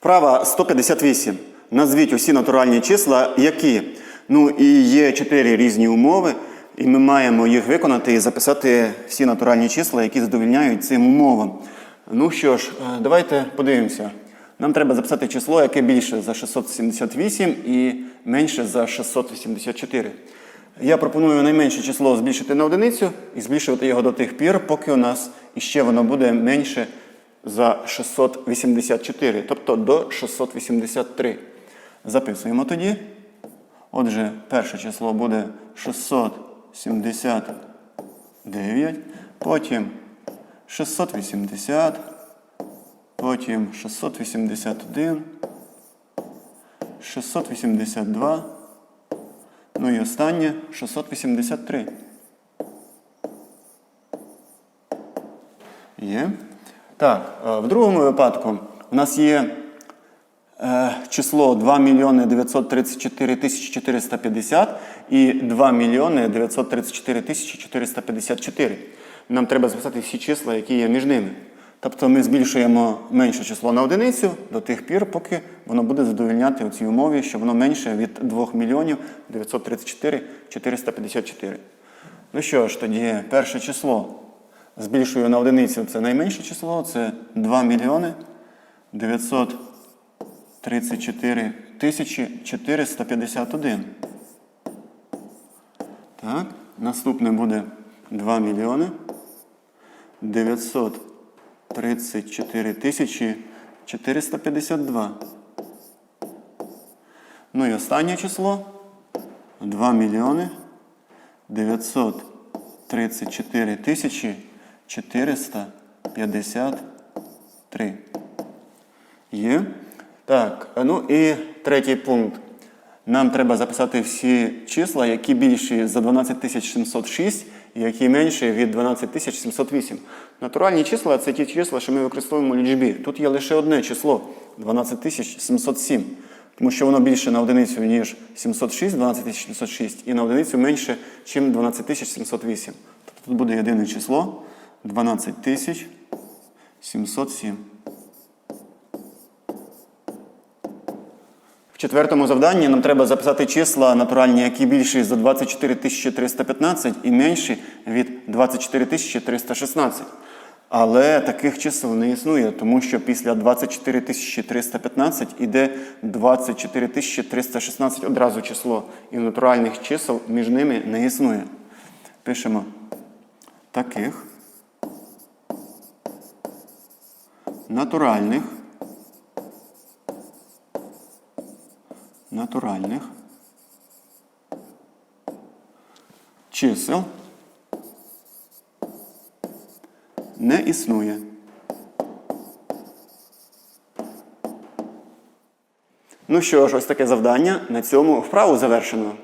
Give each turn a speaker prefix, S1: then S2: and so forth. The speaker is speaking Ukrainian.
S1: Вправа 158. Назвіть усі натуральні числа, які. Ну і є чотири різні умови, і ми маємо їх виконати і записати всі натуральні числа, які задовільняють цим умовам. Ну що ж, е, давайте подивимося. Нам треба записати число, яке більше за 678 і менше за 684. Я пропоную найменше число збільшити на одиницю і збільшувати його до тих пір, поки у нас іще воно буде менше за 684, тобто до 683. Записуємо тоді. Отже, перше число буде 679, потім 680, потім 681, 682, ну і останнє 683. Є. Так, е, в другому випадку у нас є е, число 2 мільйони 934 тисячі 450 і 2 мільйони 934 тисячі 454. Нам треба записати всі числа, які є між ними. Тобто ми збільшуємо менше число на одиницю до тих пір, поки воно буде задовольняти у цій умові, що воно менше від 2 мільйонів 934 454. Ну що ж, тоді перше число збільшую на одиницю, це найменше число, це 2 мільйони 934 тисячі 451. Так, наступне буде 2 мільйони 934 тисячі 452. Ну і останнє число 2 мільйони 934 тисячі 453. Є. Так, ну і третій пункт. Нам треба записати всі числа, які більші за 12706 і які менші від 12708. Натуральні числа це ті числа, що ми використовуємо в лічбі. Тут є лише одне число 12707. Тому що воно більше на одиницю, ніж 706, 12706, і на одиницю менше, ніж 12708. Тобто тут буде єдине число 12707. В четвертому завданні нам треба записати числа натуральні, які більші за 24 315 і менші від 24 316. Але таких чисел не існує, тому що після 24 315 іде 24 316 одразу число. І натуральних чисел між ними не існує. Пишемо таких натуральних натуральних чисел не існує. Ну що ж, ось таке завдання. На цьому вправу завершено.